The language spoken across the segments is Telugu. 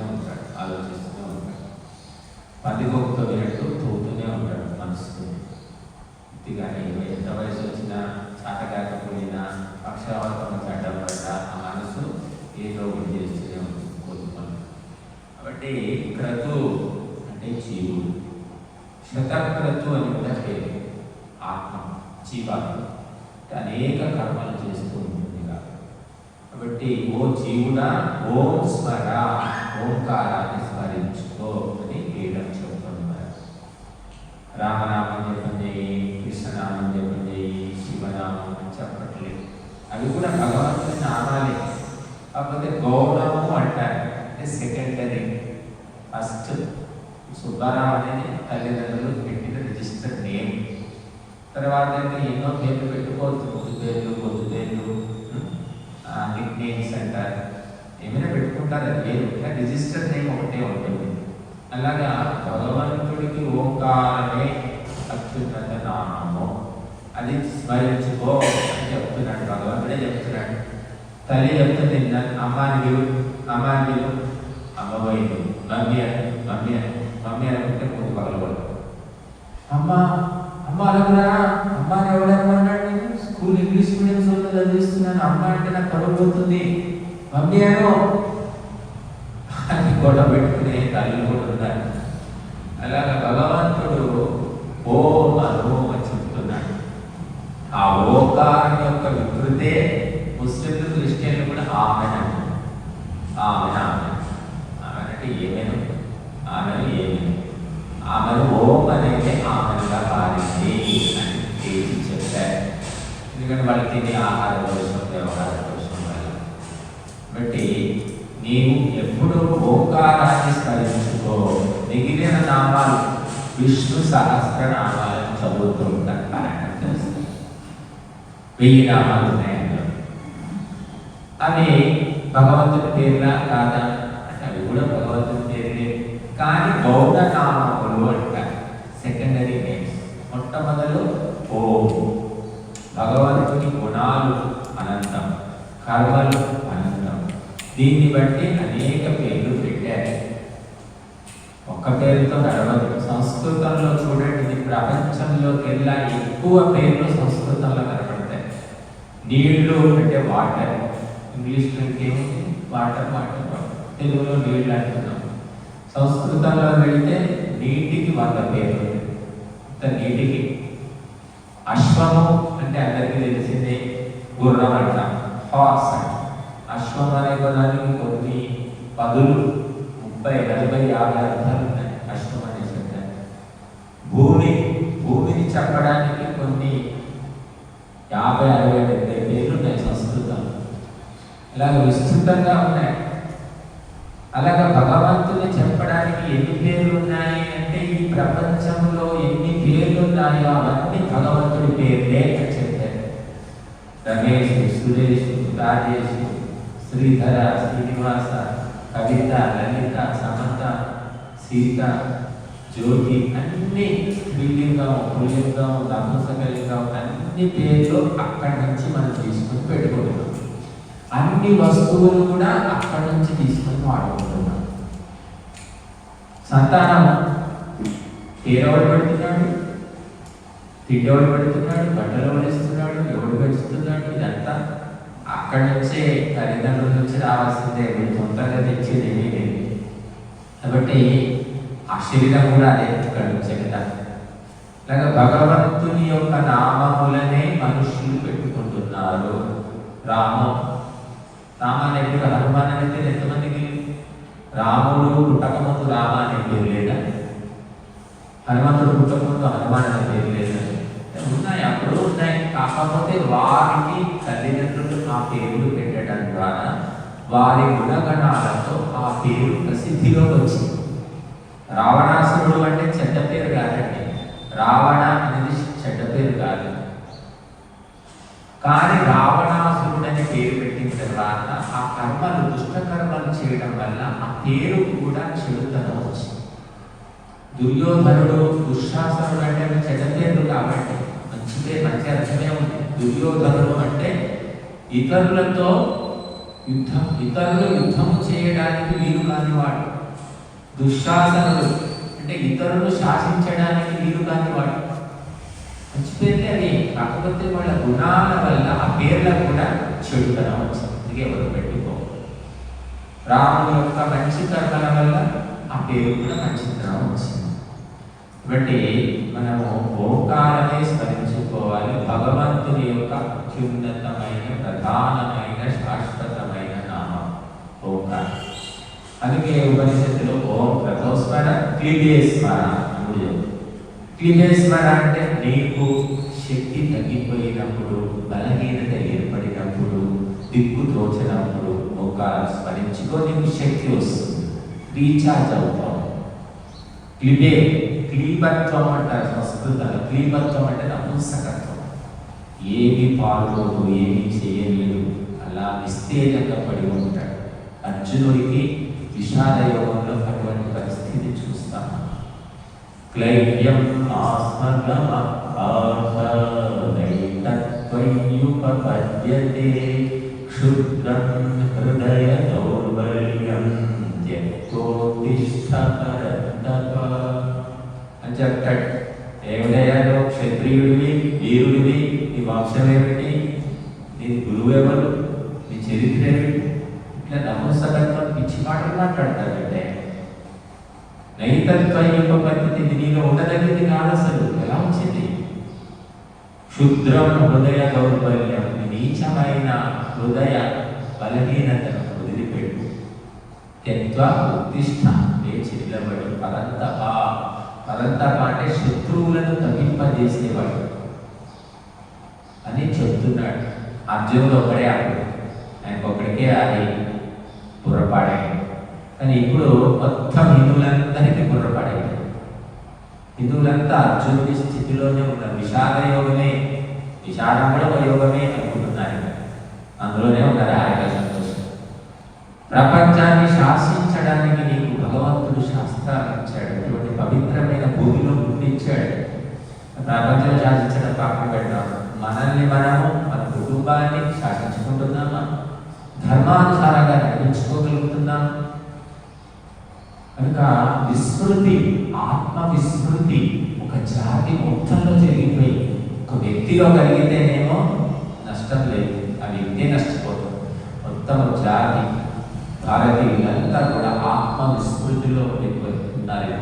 చేస్తూనే ఉంటాడు ఆలోచిస్తూనే ఉంటాడు పందికొక్కతో వినట్టు తోగుతూనే ఉంటాడు మనసుతో ఇదిగానే ఎంత వయసు వచ్చినా చాట కాకపోయినా పక్షవాతం చట్టం పడ్డ ఆ మనసు ఏదో ఒకటి చేస్తూనే ఉంటుంది కొన్ని కాబట్టి క్రతు అంటే జీవుడు శతక్రతు అని కూడా పేరు ఆత్మ జీవాత్మ అనేక కర్మలు చేస్తూ ఉంటుంది కాబట్టి ఓ జీవుడా ఓం స్మర ఓంకారాన్ని స్మరించుకో అని వేయడం చెప్తున్నారు రామనామం జపం చేయి కృష్ణనామం జపం చేయి శివనామం అని చెప్పట్లేదు. అవి కూడా భగవంతుని నామాలే. కాకపోతే గౌరవము అంటారు. అంటే సెకండరీ ఫస్ట్ సుబ్బారావు అనేది తల్లిదండ్రులు పెట్టిన రిజిస్టర్ నేమ్ తర్వాత ఎన్నో పేర్లు పెట్టుకోవచ్చు. ముద్దు పేర్లు పొద్దు పేర్లు నిక్ నేమ్స్ అంటారు. ఏమైనా పెట్టుకుంటారు? అది వేరు రిజిస్టర్ నేమ్ ఒకటే ఉంటుంది. అలాగా భగవంతుడికి ఓంకారమే అత్యున్నత నామము అది స్మరించుకో అని చెప్తున్నాడు. భగవంతుడే చెప్తున్నాడు. తల్లి చెప్తుంది "నా- అమ్మాని విలు అమ్మాని అమ్మ పోయింది. మమ్మీ అని మమ్మీ అని మమ్మీ అనుకుంటే ముందు పగలకూడదు అమ్మ అమ్మ అనకురా అమ్మ ఎవడనుకున్నాడు నేను స్కూల్ ఇంగ్లీష్ మీడియం స్కూల్లో చదివిస్తున్నాను. అమ్మ అంటే నాకు కడుపు పోతుంది. మమ్మీ అను అని గొడవ పెట్టుకునే తల్లి కూడా ఉన్నాడు అలాగ భగవంతుడు ఓం అనుభవం అని చెప్తున్నాడు. ఆ ఓకారం యొక్క వికృతే ముస్లింలు క్రిస్టియన్లు కూడా ఆమెన ఆమెన ఆమె అంటే ఏమేను? ఆమెను ఏమేను? ఆమెను ఓం అనేది ఆమెనుగా మారింది అని తేల్చి చెప్పారు. ఎందుకంటే వాళ్ళు తినే ఆహారం దోషం వ్యవహార దోషం వల్ల కాబట్టి నీవు ఎప్పుడు ఓంకారాన్ని మిగిలిన నామాలు విష్ణు సహస్ర నామాలను చదువుతూ ఉంటాను పారాయణం చేస్తారు వెయ్యి నామాలు ఉన్నాయి అవి భగవంతుని పేరులా కాదా? అంటే అవి కూడా భగవంతుని పేరులే. కానీ గౌడ నామములు అంటారు సెకండరీ నేమ్స్ మొట్టమొదలు ఓ. భగవంతుని గుణాలు అనంతం. కర్మలు అనంతం. దీన్ని బట్టి అనేక పేర్లు పెట్టారు పేరుతో నడవదు సంస్కృతంలో చూడండి ప్రపంచంలో ప్రపంచంలోకెల్లా ఎక్కువ పేర్లు సంస్కృతంలో కనపడతాయి. నీళ్ళు అంటే వాటర్. ఇంగ్లీష్లో ఇంకేముంది? వాటర్ వాటర్ తెలుగులో నీళ్ళు అంటున్నాం. సంస్కృతంలో వెళ్తే నీటికి వంద పేర్లు. ఇంత నీటికి. అశ్వము అంటే అందరికీ తెలిసిందే. గుర్రం అంటాం. హార్స్ అశ్వం అనే పదానికి కొన్ని పదులు. ముప్పై నలభై యాభై అర్థాలు ఉన్నాయి అశ్వం అనే శబ్దానికి భూమి భూమిని చెప్పడానికి కొన్ని యాభై అరవై డెబ్బై పేర్లు ఉన్నాయి సంస్కృతంలో ఇలాగ విస్తృతంగా ఉన్నాయి. అలాగా భగవంతుని చెప్పడానికి ఎన్ని పేర్లు ఉన్నాయి అంటే ఈ ప్రపంచంలో ఎన్ని పేర్లు ఉన్నాయో అవన్నీ భగవంతుడి పేర్లే అని చెప్పారు. రమేష్ సురేష్ రాజేష్ శ్రీధర శ్రీనివాస కవిత లలిత సమంత సీత జ్యోతి అన్ని స్త్రీలింగం పుల్లింగం కావు అన్ని పేర్లు అక్కడి నుంచి మనం తీసుకొని పెట్టుకుంటున్నాం. అన్ని వస్తువులు కూడా అక్కడి నుంచి తీసుకొని వాడుకుంటున్నాం. సంతానం. పేరెవడు పెడుతున్నాడు తిండెవడు పెడుతున్నాడు బట్టలు వడిస్తున్నాడు ఎవడు పెడుతున్నాడు ఇదంతా అక్కడి నుంచే తల్లిదండ్రుల నుంచి రావాల్సిందే వీళ్ళు సొంతంగా తెచ్చేది ఏమీ లేదు. కాబట్టి ఆ శరీరం కూడా అదే ఇక్కడ నుంచే అలాగే భగవంతుని యొక్క నామములనే మనుషులు పెట్టుకుంటున్నారు. రామం రామాన్ని ఎప్పుడు హనుమాన్ అనే పేరు. ఎంతమందికి? రాముడు పుట్టకముందు రామ అనే పేరు లేదా? హనుమంతుడు పుట్టకముందు హనుమాన్ అనే పేరు లేదా? ఉన్నాయి అప్పుడు ఉన్నాయి. కాకపోతే వారికి తల్లిదండ్రులు ఆ పేర్లు పెట్టడం ద్వారా వారి గుణగణాలతో ఆ పేరు ప్రసిద్ధిలోకి వచ్చింది. రావణాసురుడు అంటే చెడ్డ పేరు కాదండి. రావణ అనేది చెడ్డ పేరు కాదు. కానీ రావణాసురుడు అనే పేరు పెట్టిన తర్వాత ఆ కర్మలు దుష్ట కర్మలు చేయడం వల్ల ఆ పేరు కూడా చెడుతనం వచ్చింది. దుర్యోధనుడు దుశ్శాసనుడు అంటే చెడ్డ పేర్లు కాబట్టి మంచి పేరు మంచి అర్థమే ఉంది. దుర్యోధనుడు అంటే ఇతరులతో యుద్ధం ఇతరులు యుద్ధము చేయడానికి వీలు కానివాడు దుశ్శాసనుడు అంటే ఇతరులు శాసించడానికి వీలు కానివాడు మంచి పేర్లే అవి కాకపోతే వాళ్ళ గుణాల వల్ల ఆ పేర్లకు కూడా చెడుతనం వచ్చింది అందుకే ఎవరు పెట్టుకో రాముడు యొక్క మంచి కర్మల వల్ల ఆ పేరు కూడా మంచితనం వచ్చింది కాబట్టి మనము ఓంకారమే స్మరించుకోవాలి. భగవంతుని యొక్క అత్యున్నతమైన ప్రధానమైన శాశ్వత నామం ఓంకారం అందుకే ఉపనిషత్తులో ఓం ప్రతోస్మర క్లీబే స్మర అని చెప్తుంది అంటే నీకు శక్తి తగ్గిపోయినప్పుడు బలహీనత ఏర్పడినప్పుడు దిక్కు తోచినప్పుడు ఒక స్మరించుకో నీకు శక్తి వస్తుంది. రీఛార్జ్ అవుతాం క్లిబే క్లీబత్వం అంటారు సంస్కృతంలో. క్లీబత్వం అంటే నపుంసకత్వం. ఏమి పాల్గొదు ఏమి చేయలేదు. అలా నిస్తేజంగా పడి ఉంటాడు. అర్జునుడికి విషాద యోగంలో అటువంటి పరిస్థితి చూస్తాం. క్లైవ్యం ఆస్మగమ క్షుద్రం హృదయ దౌర్బల్యం త్యక్తోత్తిష్ట అని చెప్తాడు ఏమిటయ్యా క్షత్రియుడివి వీరుడివి నీ వంశం ఏమిటి నీ గురువు ఎవరు నీ చరిత్ర ఏమిటి ఇట్లా నమస్కరంతో పిచ్చి మాటలు మాట్లాడతారంటే నైతత్వ యొక్క పద్ధతి నీలో ఉండదగింది కాదు అసలు. ఎలా వచ్చింది క్షుద్రం హృదయ దౌర్బల్యం నీచమైన హృదయ బలహీనత వదిలిపెట్టు. త్యక్వ ఉద్దిష్ట లేచి నిలబడి పరంతప. పరంతప అంటే శత్రువులను తగ్గింపజేసేవాడు అని చెప్తున్నాడు. అర్జునుడు ఒకడే అప్పుడు ఆయనకు ఒకడికే అది బుర్రపాడాయి కానీ ఇప్పుడు మొత్తం హిందువులందరికీ బుర్రపాడాయి హిందువులంతా అర్జునుడి స్థితిలోనే ఉన్న విషాద యోగమే విషాదం కూడా ఒక యోగమే అనుకుంటున్నారు అందులోనే ఉన్నారు ఆయన సంతోషం ప్రపంచాన్ని శాసించడానికి నీకు భగవంతుడు శాస్త్రాలు ఇచ్చాడు. ఇటువంటి పవిత్రమైన భూమిలో గుర్తించాడు ప్రపంచం శాసించడం పక్కన పెడతాం మనల్ని మనము మన కుటుంబాన్ని శాసించుకుంటున్నామా? ధర్మానుసారంగా నడిపించుకోగలుగుతున్నాం? కనుక విస్మృతి ఆత్మ విస్మృతి ఒక జాతి మొత్తంలో జరిగిపోయి ఒక వ్యక్తిలో కలిగితేనేమో నష్టం లేదు. ఆ వ్యక్తి నష్టపోతుంది మొత్తం జాతి భారతీయులంతా కూడా ఆత్మ విస్మృతిలో ఉన్నారు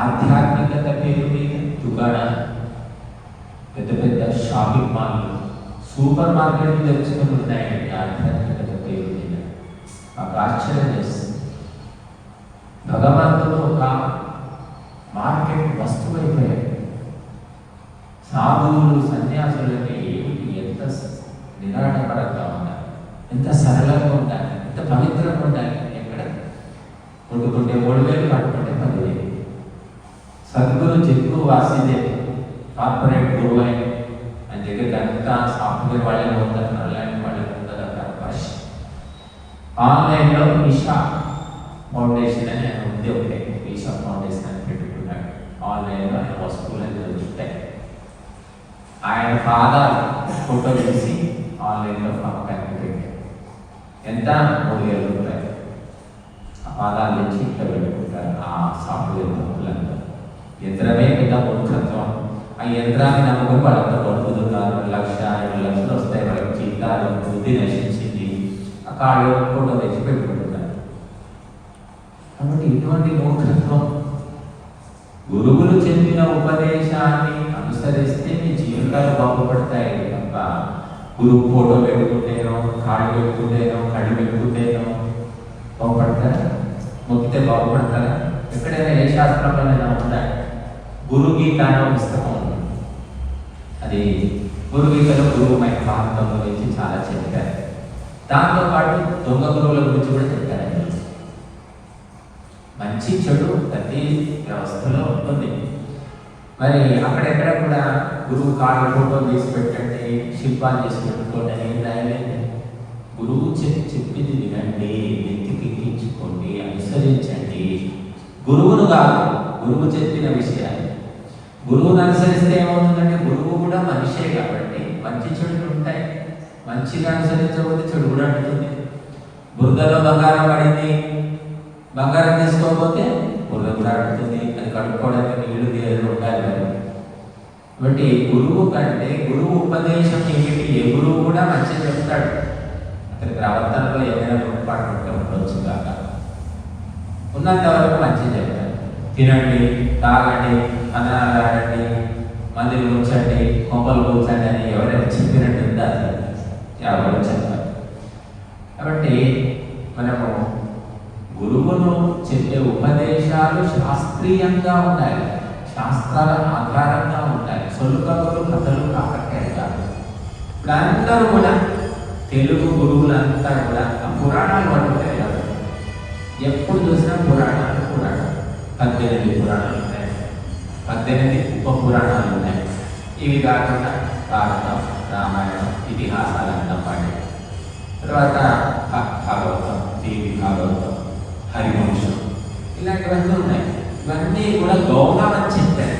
ఆధ్యాత్మికత పేరు మీద దుకాణాలు పెద్ద పెద్ద షాపింగ్ మాల్లు సూపర్ మార్కెట్లు తెచ్చుకొని ఉన్నాయండి ఆధ్యాత్మికత పేరు మీద మాకు ఆశ్చర్యం చేస్తుంది భగవంతుడు ఒక మార్కెట్ వస్తువు అయిపోయాడు. సాధువులు సన్యాసులకి ఎంత నిరాటపరంగా ఉండాలి? ఎంత సరళంగా ఉండాలి? ఎంత పవిత్రంగా ఉండాలి? ఎక్కడ? కొట్టుకుంటే మూడు వేలు పట్టుకుంటే పదివేలు. సద్గురు చెక్కు వాసిదే కార్పొరేట్ గురువు ఆయన ఆయన దగ్గరికి అంతా సాఫ్ట్వేర్ వాళ్ళే ఉంటారు అలాంటి వాళ్ళే ఉంటారు అవకాశం ఆన్లైన్లో ఈషా ఫౌండేషన్ అని ఆయన ఉంది. ఒకటే ఈషా ఫౌండేషన్ అని పెట్టుకున్నాడు. ఆన్లైన్లో ఆయన వస్తువులు అని దొరుకుతాయి. ఆయన ఫాదర్ ఫోటో తీసి ఆన్లైన్లో పక్కన పెట్టాడు. ఎంత మూడు వేల రూపాయలు ఆ పాదాలు తెచ్చి ఇట్లా పెట్టుకుంటారు. ఆ సాఫ్ట్వేర్ తప్పులంతా. యంత్రమే పెద్ద మూర్ఖత్వం. ఆ యంత్రాన్ని నమ్ముకుని వాళ్ళంతా బతుకుతున్నారు లక్ష రెండు లక్షలు వస్తాయి. వాళ్ళకి జీతాలు బుద్ధి నశించింది. కాళ్ళు ఫోటో తెచ్చి పెట్టుకుంటున్నారు. కాబట్టి ఇటువంటి మూర్ఖత్వం గురువులు చెందిన ఉపదేశాన్ని అనుసరిస్తే మీ జీవితాలు బాగుపడతాయి తప్ప గురువు ఫోటో పెట్టుకుంటేనో కాళ్ళు పెట్టుకుంటేనో కళ్ళు పెట్టుకుంటేనో బాగుపడతారా? మొక్కితే బాగుపడతారా? ఎక్కడైనా ఏ శాస్త్రంలోనైనా ఉందా? గురుగీత అనే పుస్తకం ఉంది. అది గురుగీతలో గురువు గురువు ప్రాంతం గురించి చాలా చెప్పారు. దాంతో పాటు దొంగ గురువుల గురించి కూడా చెప్పారు. మంచి చెడు ప్రతి వ్యవస్థలో ఉంటుంది. మరి అక్కడెక్కడ కూడా గురువు కాళ్ళ ఫోటో తీసి పెట్టండి శిల్పాలు చేసి పెట్టుకోండి అని ఏం రాయలేదు. గురువు చెప్పి చెప్పింది వినండి నెత్తికెక్కించుకోండి అనుసరించండి. గురువును కాదు గురువు చెప్పిన విషయాలు. గురువును అనుసరిస్తే ఏమవుతుంది గురువు కూడా మనిషే కాబట్టి మంచి చెడులు ఉంటాయి మంచిగా అనుసరించబోతే చెడు కూడా అంటుంది బురదలో బంగారం పడింది. బంగారం తీసుకోకపోతే బురద కూడా ఆడుతుంది అది కట్టుకోవడానికి నీళ్ళు తీయదు ఉండాలి కాబట్టి గురువు కంటే గురువు ఉపదేశం ఏమిటి? ఏ గురువు కూడా మంచి చెప్తాడు. అతని ప్రవర్తనలో ఏమైనా లోటుపాటు ఉంటే ఉండొచ్చు కాక ఉన్నంత వరకు మంచి చెప్తాడు. తినండి తాగండి అన్నారాడండి ఆడండి మందిని కూర్చోండి కొంపలు కూర్చోండి అని ఎవరైనా చెప్పినట్టు ఉందా ఎవరు చెప్పాలి. కాబట్టి మనము గురువును చెప్పే ఉపదేశాలు శాస్త్రీయంగా ఉండాలి. శాస్త్రాల ఆధారంగా ఉండాలి. సొలుకలు కథలు కాకట్టే ఇప్పుడు అందరూ కూడా తెలుగు గురువులంతా కూడా ఆ పురాణాలు పట్టుకుంటారు కదా ఎప్పుడు చూసినా పురాణాలు పురాణాలు. పద్దెనిమిది పురాణాలు ఉన్నాయి పద్దెనిమిది ఉప పురాణాలు ఉన్నాయి ఇవి కాకుండా భారతం రామాయణం ఇతిహాసాలంతా పాడే తర్వాత భాగవతం దేవి భాగవతం హరివంశం ఇలాంటివన్నీ ఉన్నాయి. ఇవన్నీ కూడా గౌరవం చెప్పారు.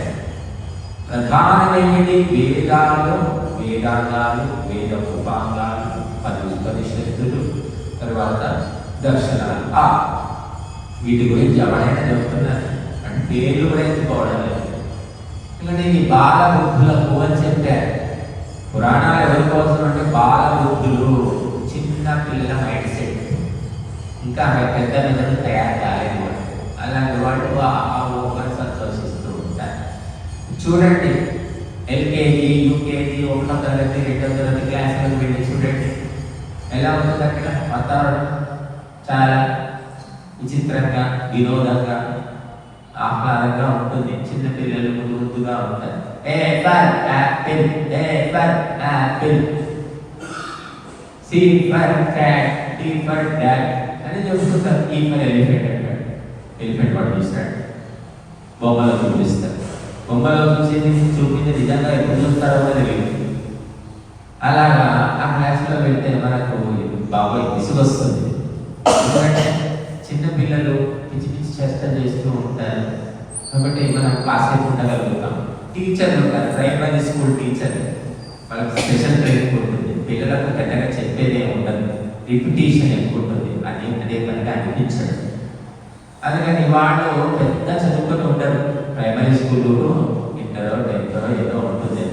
ప్రధానమైనది వేదాలు వేదాంగాలు వేద ఉపాంగాలు పది ఉపనిషత్తులు తర్వాత దర్శనాలు. ఆ వీటి గురించి ఎవరైనా చెప్తున్నారు? అంటే పేర్లు కూడా ఎత్తుకోవడం లేదు? ఇలా నేను బాల బుద్ధులకు అని చెప్పారు. పురాణాలు ఎవరి కోసం అంటే బాల బుద్ధులు చిన్న పిల్లల మైండ్ సెట్ ఇంకా పెద్ద నిజం తయారు కాలేదు. అలాంటి వాళ్ళు ఆ ఓపెన్ సంతోషిస్తూ ఉంటారు. చూడండి ఎల్కేజీ యూకేజీ ఒకటో తరగతి రెండో తరగతి క్లాసులకు వెళ్ళి చూడండి. ఎలా ఉంటుంది అక్కడ వాతావరణం చాలా విచిత్రంగా వినోదంగా ఆహ్లాదంగా ఉంటుంది. చిన్న పిల్లలు ముందుగా ఉంటారు. A for apple A for apple. C for cat D for dot అని చెప్తుంటారు. ఈ ఫర్ ఎలిఫెంట్ అంటాడు ఎలిఫెంట్ వాడు చూస్తాడు. బొమ్మలో చూపిస్తారు బొమ్మలో చూసింది చూపింది నిజంగా ఎప్పుడు చూస్తారో కూడా తెలియదు. అలాగా ఆ క్లాస్లో వెళ్తే మనకు బాబాయ్ విసుగొస్తుంది. ఎందుకంటే చిన్నపిల్లలు పిచ్చి పిచ్చి చేష్టలు చేస్తూ ఉంటారు. కాబట్టి మనం కాసేపు ఉండగలుగుతాం. టీచర్లు ఉంటారు ప్రైమరీ స్కూల్ టీచర్ వాళ్ళకి స్పెషల్ ట్రైనింగ్ ఉంటుంది. పిల్లలకు పెద్దగా చెప్పేది ఉండదు. రిపిటేషన్ ఎక్కువ ఉంటుంది. అది అదే పనిగా అనిపించదు. అందుకని వాళ్ళు పెద్ద చదువుకొని ఉంటారు ప్రైమరీ స్కూల్ ఇంటరో టెన్త్ ఏదో ఉంటుంది.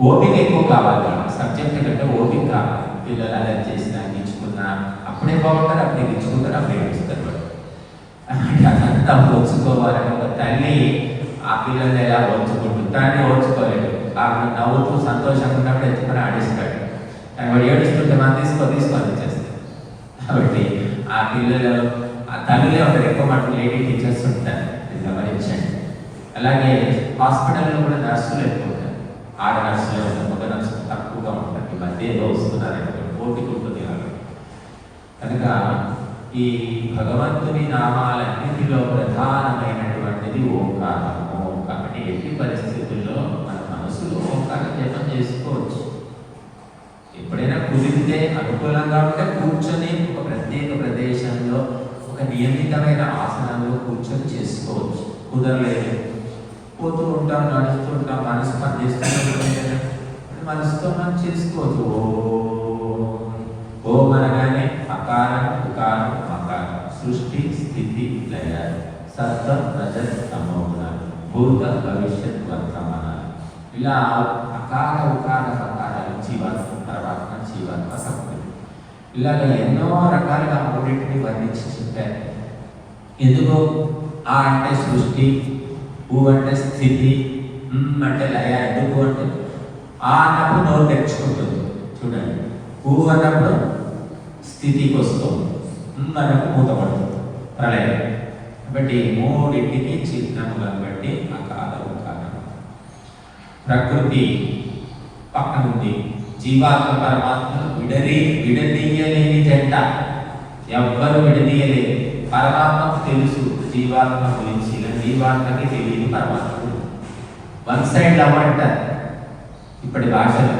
ఓపిక ఎక్కువ కావాలి. సబ్జెక్ట్ కంటే ఓపిక కావాలి. పిల్లలు అలా చేసినా గీచుకున్నా అప్పుడే బాగుంటారు అప్పుడే గీచుకుంటారు అప్పుడే అదంతా ఓర్చుకోవాలని ఒక తల్లి ఆ పిల్లల్ని ఎలా ఓర్చుకుంటుంది తానే ఓర్చుకోలేదు. ఆమె నవ్వుతూ సంతోషంగా ఉన్నప్పుడు ఎత్తుకొని ఆడిస్తాడు. కానీ వాడు ఏడుస్తుంటే మనం తీసుకో తీసుకొని ఇచ్చేస్తాడు కాబట్టి ఆ పిల్లలు ఆ తల్లిలో ఒక ఎక్కువ మటుకు లేడీ టీచర్స్ ఉంటారు. గమనించండి. అలాగే హాస్పిటల్లో కూడా నర్సులు ఎక్కువ ఉంటారు. ఆడ నర్సులు ఒక నర్సు తక్కువగా ఉంటారు. ఈ మధ్య ఏదో వస్తున్నారు పోటీ ఉంటుంది కనుక ఈ భగవంతుని నామాలన్నిటిలో ప్రధానమైనటువంటిది ఓంకారము కాబట్టి ఎట్టి పరిస్థితుల్లో మన మనసులో ఓంకారం జపం చేసుకోవచ్చు. ఎప్పుడైనా కుదిరితే అనుకూలంగా ఉంటే కూర్చొని ఒక ప్రత్యేక ప్రదేశంలో ఒక నియమితమైన ఆసనంలో కూర్చొని చేసుకోవచ్చు. కుదరలేదు. పోతూ ఉంటాం నడుస్తూ ఉంటాం మనసు పనిచేస్తూ మనసుతో మనం చేసుకోవచ్చు. ఓ. ఓం అనగానే సృష్టి స్థితి లయ సత్వ రజత్ తమోగుణ భూత భవిష్యత్ వర్తమాన ఇలా అకార ఉకార సకారాలు జీవాత్మ తర్వాత జీవాత్మ సత్వం ఇలాగ ఎన్నో రకాలుగా మూడింటిని వర్ణించి చెప్పారు ఎందుకు? ఆ అంటే సృష్టి ఊ అంటే స్థితి అంటే లయ ఎందుకు అంటే ఆ అన్నప్పుడు నోరు తెచ్చుకుంటుంది చూడండి. ఊ అన్నప్పుడు స్థితికి వస్తుంది. మ్ మూతపడుతుంది ప్రళయం కాబట్టి మూడింటికి చిహ్నములను బట్టి అకాల ఉకారం ప్రకృతి పక్కన ఉంది. జీవాత్మ పరమాత్మ విడరి విడదీయలేని జంట. ఎవ్వరు విడదీయలేదు పరమాత్మకు తెలుసు జీవాత్మ గురించి. జీవాత్మకి తెలియని పరమాత్మ వన్ సైడ్ లవ్ అంటారు ఇప్పటి భాషలో.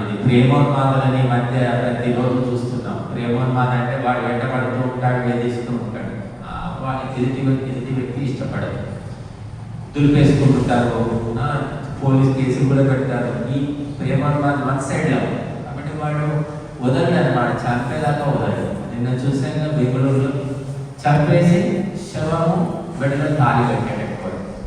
ఇది ప్రేమోన్మాదులని మధ్య ప్రతిరోజు చూస్తున్నాం. ప్రేమోన్మాద అంటే వాడు వెంట పడుతూ ఉంటాడు వేధిస్తూ ఉంటాడు. ఆ, వాడి ఎదుటి ఎదుటి వ్యక్తి ఇష్టపడదు. దులిపేసుకుంటుంటారు ఆ, పోలీస్ కేసులు కూడా పెడతారు. ఈ ప్రేమోన్మాద వన్ సైడ్ లవ్ కాబట్టి వాడు వదలడు అనమాట చంపేదాకా వదలడు. నిన్న చూసాక బెంగళూరులో. చంపేసి శవము బెడలో తాలి కట్టాడు.